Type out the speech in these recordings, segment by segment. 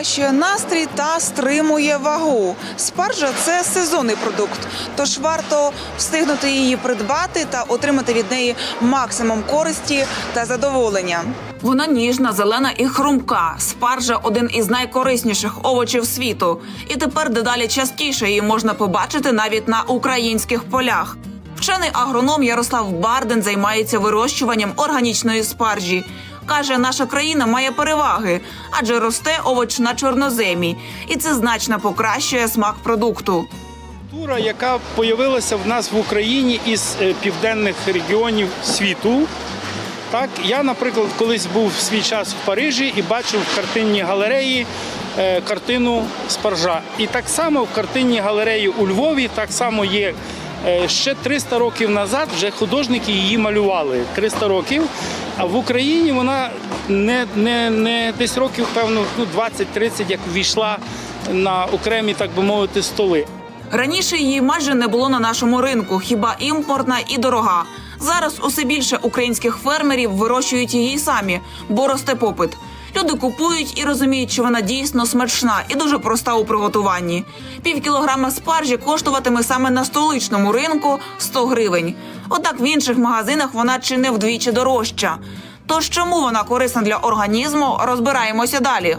покращує настрій та стримує вагу. Спаржа це сезонний продукт, тож варто встигнути її придбати та отримати від неї максимум користі та задоволення. Вона ніжна, зелена і хрумка. Спаржа один із найкорисніших овочів світу. І тепер дедалі частіше її можна побачити навіть на українських полях. Вчений агроном Ярослав Барден займається вирощуванням органічної спаржі. Каже, наша країна має переваги, адже росте овоч на чорноземі, і це значно покращує смак продукту. Культура, яка з'явилася в нас в Україні із е, південних регіонів світу. Так, я, наприклад, колись був в свій час в Парижі і бачив в картинній галереї е, картину Спаржа. І так само в картинній галереї у Львові так само є. е, Ще 300 років назад вже художники її малювали 300 років. А в Україні вона не, не, не десь років, певно, ну, 20-30, як ввійшла на окремі, так би мовити, столи. Раніше її майже не було на нашому ринку, хіба імпортна і дорога. Зараз усе більше українських фермерів вирощують її самі, бо росте попит. Люди купують і розуміють, що вона дійсно смачна і дуже проста у приготуванні. Пів кілограма спаржі коштуватиме саме на столичному ринку 100 гривень. Однак в інших магазинах вона чи не вдвічі дорожча. Тож чому вона корисна для організму, розбираємося далі.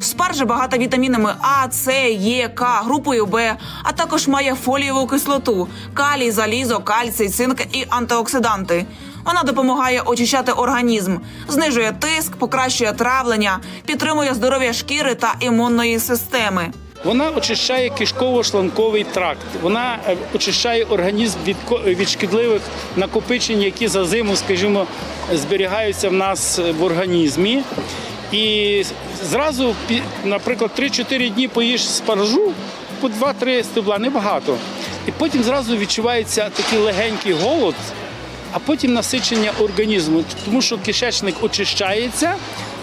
Спаржа багата вітамінами А, С, Е, К, групою Б, а також має фолієву кислоту, калій, залізо, кальцій, цинк і антиоксиданти. Вона допомагає очищати організм, знижує тиск, покращує травлення, підтримує здоров'я шкіри та імунної системи. Вона очищає кишково-шланковий тракт. Вона е, очищає організм від, від шкідливих накопичень, які за зиму, скажімо, зберігаються в нас в організмі. І зразу, наприклад, 3-4 дні поїш спаржу, по 2-3 стебла, небагато. І потім зразу відчувається такий легенький голод, а потім насичення організму, тому що кишечник очищається,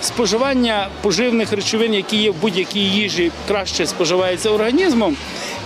споживання поживних речовин, які є в будь-якій їжі, краще споживається організмом,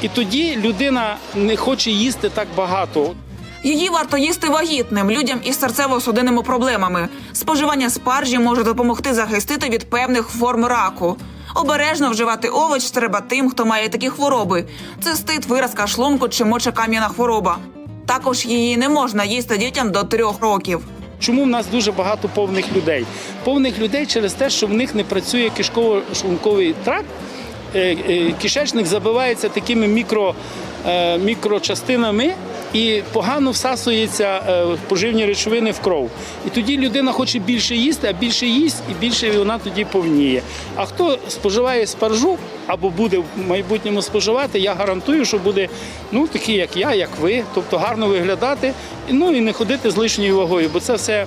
і тоді людина не хоче їсти так багато. Її варто їсти вагітним людям із серцево-судинними проблемами. Споживання спаржі може допомогти захистити від певних форм раку. Обережно вживати овоч треба тим, хто має такі хвороби: цистит, виразка шлунку чи мочекам'яна хвороба. Також її не можна їсти дітям до трьох років. Чому в нас дуже багато повних людей? Повних людей через те, що в них не працює кишково-шлунковий тракт. Е, е, Кишечник забивається такими мікро, е, мікрочастинами і погано всасується е, поживні речовини в кров. І тоді людина хоче більше їсти, а більше їсть, і більше вона тоді повніє. А хто споживає спаржу або буде в майбутньому споживати, я гарантую, що буде ну, такий, як я, як ви, тобто гарно виглядати, ну і не ходити з лишньою вагою, бо це все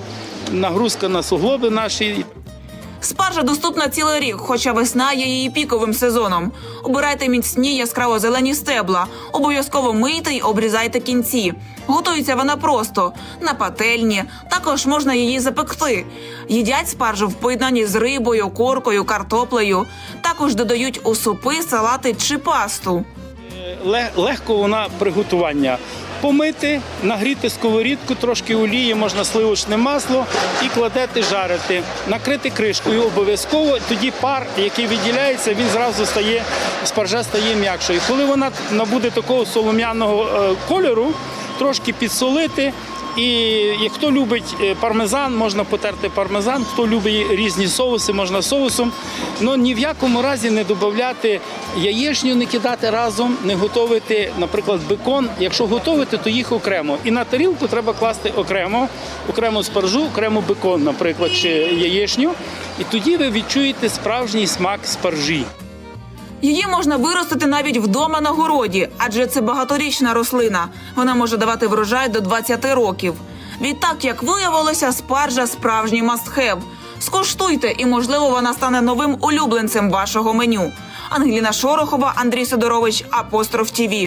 нагрузка на суглоби наші. Спаржа доступна цілий рік, хоча весна є її піковим сезоном. Обирайте міцні яскраво зелені стебла, обов'язково мийте й обрізайте кінці. Готується вона просто на пательні. Також можна її запекти. Їдять спаржу в поєднанні з рибою, коркою, картоплею. Також додають у супи, салати чи пасту. Легко вона приготування. Помити, нагріти сковорідку, трошки олії, можна сливочне масло і кладете жарити. Накрити кришкою обов'язково. Тоді пар, який відділяється, він зразу стає, спаржа стає м'якшою. Коли вона набуде такого солом'яного е, кольору, трошки підсолити. І хто любить е, пармезан, можна потерти пармезан, хто любить різні соуси, можна соусом. Ну ні в якому разі не додати яєчню, не кидати разом, не готувати, наприклад, бекон. Якщо готувати, то їх окремо. І на тарілку треба класти окремо, окремо спаржу, окремо бекон, наприклад, чи яєчню. І тоді ви відчуєте справжній смак спаржі. Її можна виростити навіть вдома на городі, адже це багаторічна рослина. Вона може давати врожай до 20 років. Відтак, як виявилося, спаржа справжній мастхев. Скуштуйте, і можливо вона стане новим улюбленцем вашого меню. Ангеліна Шорохова, Андрій Сидорович, Апостроф ТІВІ.